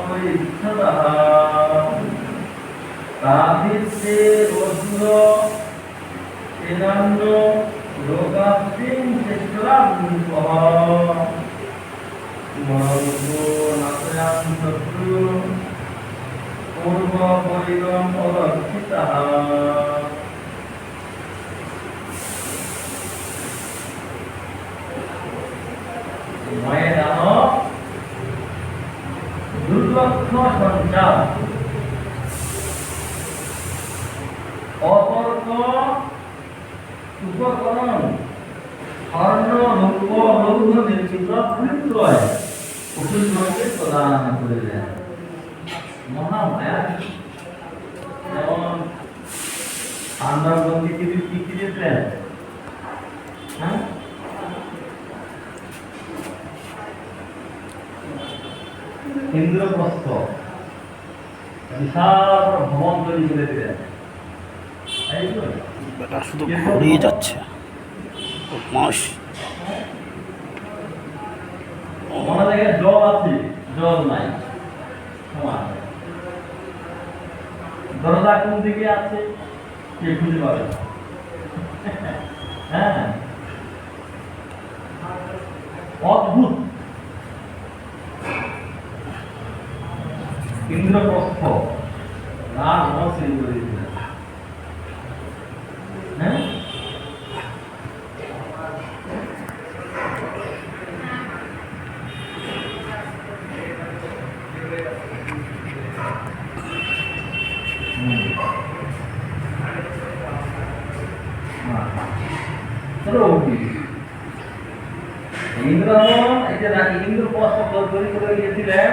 পরিচ্ছদः তাভিত্তে অসুর তেনান্য লোকাস্মিন চিত্রাম্পহ মনঙ্গো নাশয়াম শত্রু পূর্ব ময়দান দুর্লক্ষ সঞ্চার অতর্ক উপকরণ স্বর্ণ রূপ লৌহ নির্মিত পবিত্রয় পবিত্রকে প্রদান করিলেন। মহামায়া, যেমন পাণ্ডবগণকে কি কি হ্যাঁ? ইন্দ্রপ্রস্থ বিশাল ভবন তৈরি করে দিলেন। বেটা শুধু ঘুরিয়ে যাচ্ছে। মাস মনে দেখে জল আছে জল নাই। দরজা কোন দিকে আছে কে খুঁজে পাবে? হ্যাঁ অদ্ভুত রাম মহসিন করে দিয়েছিলেন হ্যাঁ? ইন্দ্রমন এই যে ইন্দ্র করে গিয়েছিলেন।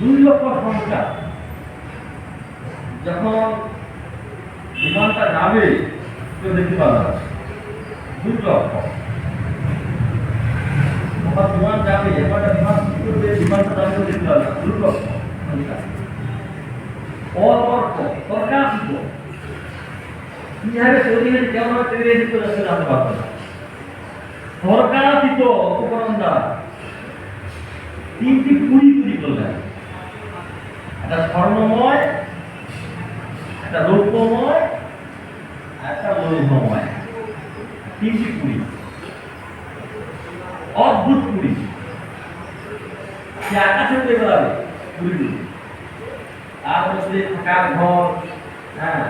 দুই লক্ষ সংখ্যা। যখন বিমানটা যাবে কেউ দেখতে পাওয়া দুই লক্ষ। বিমান যাবে, এবার বিমান করবে, বিমানটা যাবে কেউ দেখতে না দুই লক্ষ তৈরি কেমন তিনটি তৈরি করলেন। একটা স্বর্ণময় একটা রৌপ্যময় একটা লৌহময় তিনটি পুরি অদ্ভুত পুরি সে আকাশে উড়ে বেড়াবে পুরীগুলি তার মধ্যে থাকার ঘর হ্যাঁ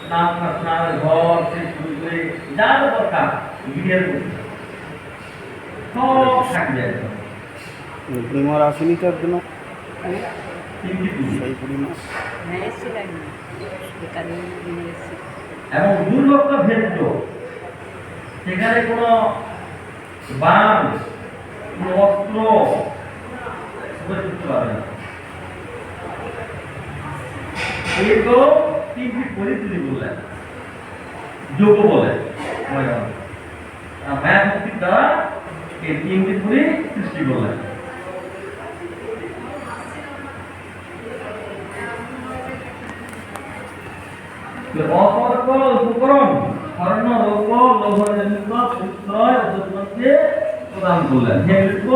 স্নান স্নানের ঘর সেই পুরীগুলি যা যা দরকার গৃহের সব থাকবে একদম। আসেনি তো একদিন তিনটি পুরি এবং দুর্লক্ষ ভেদ্য। সেখানে কোনো বান কোনো অস্ত্র উপরে করতে পারবে না। এইগুলো তিনটি পরিস্থিতি বললেন। বলে মায়া দ্বারা এই তিনটি পরি সৃষ্টি করলেন। অপর্ক উপকরণ স্বর্ণ রৌপ্য লৌহ নির্মিত পুত্রয় অযোধ্যকে প্রদান করলেন। হে বিপ্র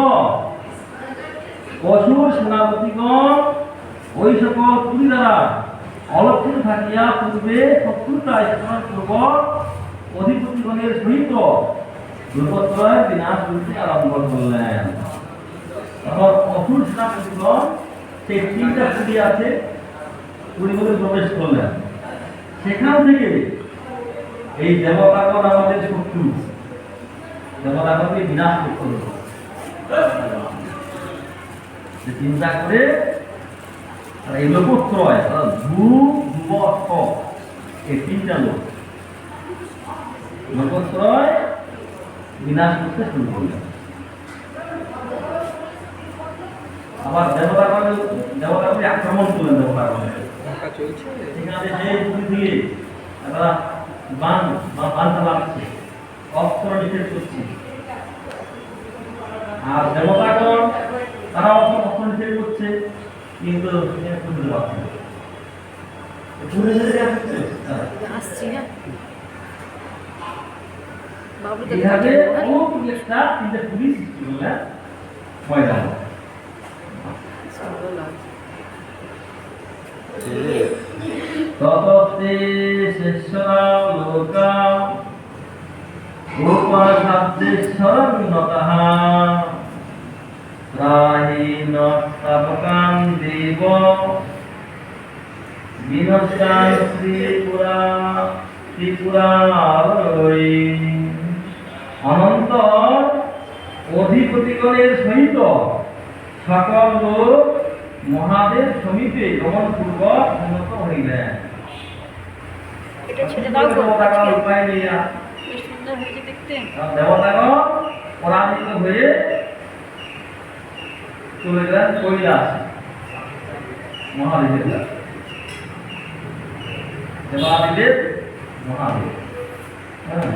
অসুর সেনাপতিগণ, ওই সকল পুরী দ্বারা অলক্ষিত থাকিয়া পূর্বে শত্রুতা স্থান পূর্বক অধিপতিগণের সহিত দুর্গত্রয় বিনাশ করতে আরম্ভ করলেন। তখন অসুর সেনাপতিগণ সেই তিনটা পুরী আছে পুরীগুলো প্রবেশ করলেন। সেখান থেকে এই দেবতাগণ আমাদের শত্রু, দেবতাগণকে বিনাশ করতে যে চিন্তা করে আর এই লোকত্রয় অর্থাৎ ভূ অর্থ, এই তিনটা লোক লোকত্রয় বিনাশ করতে শুরু করলেন। আবার দেবতাগণ দেবতাগুলি আক্রমণ করলেন দেবতাগণের। ঢাকা চলছে বান বা বান চালাচ্ছে অস্ত্র নিষেধ করছে আর দেবতাগণ তারা অস্ত্র অস্ত্র নিষেধ করছে কিন্তু এখানে শুনতে পাচ্ছে না। পুরী থেকে আসছে তারা। আসছি হ্যাঁ বাবু তো এইভাবে অনেক একটা তিনটে পুলিশ ময়দানে সুন্দর লাগছে তততে শেষরাম লোকা উপাসাদ্দেশ্বরন্নতঃ ত্রাহীন স্তাবকান দেব বিনষ্টান ত্রিপুরা ত্রিপুরারৈ অনন্তর অধিপতিগণের সহিত সকল লোক মহাদেব সমীপে গমন পূর্বক উন্নত হইলেন। দেবতাগণ উপায় লইয়া বেশ সুন্দর হয়েছে দেখতে। দেবতাগণ পরাজিত হয়ে চলে গেলেন কৈলাস মহাদেবের কাছে। দেবাদিদেব মহাদেব। হ্যাঁ।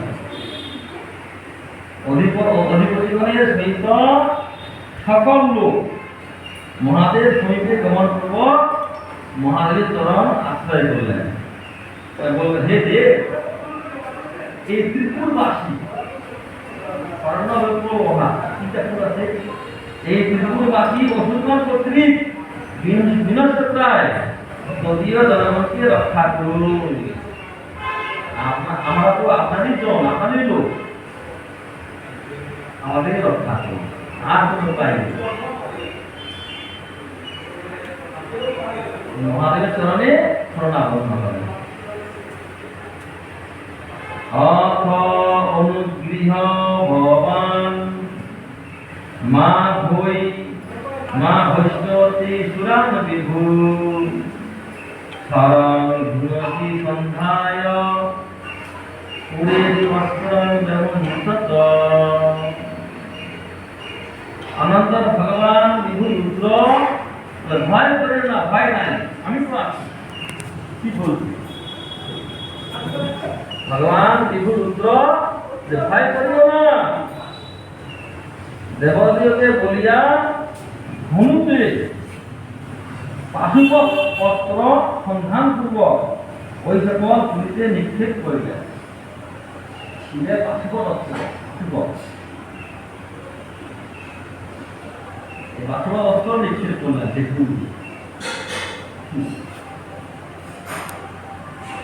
অধিপ- অধিপতিগণের সহিত সকল লোক মহাদেব সমীপে গমন পূর্বক মহাদেবের চরণ আশ্রয় করলেন বললেন হে দেব, এই ত্রিপুরবাসী এই ত্রিপুরবাসী কর্তৃক রক্ষা আমরা তো আপনারই লোক। রক্ষা আর মহাদেবের চরণে শরণাপন্ন করেন অথ অনুগৃহ ভবান মা ভৈ, মা ভৈষ্ণতি সুরান বিভু। শরং ঘুরতি সন্ধ্যায় পুরে বস্ত্রং সত অনন্তর ভগবান বিভু রুদ্র ভয় ভয় নাই। আমি তো আছি। কি ভগবান বিভু রুদ্র যে করিও না। দেবদেবকে বলিয়া সন্ধান পূর্বক ওই সকল পুরীতে নিক্ষেপ করিলেন। শিলে পাশুপ অস্ত্র পাশুপ এই পাশুপ অস্ত্র নিক্ষেপ করলেন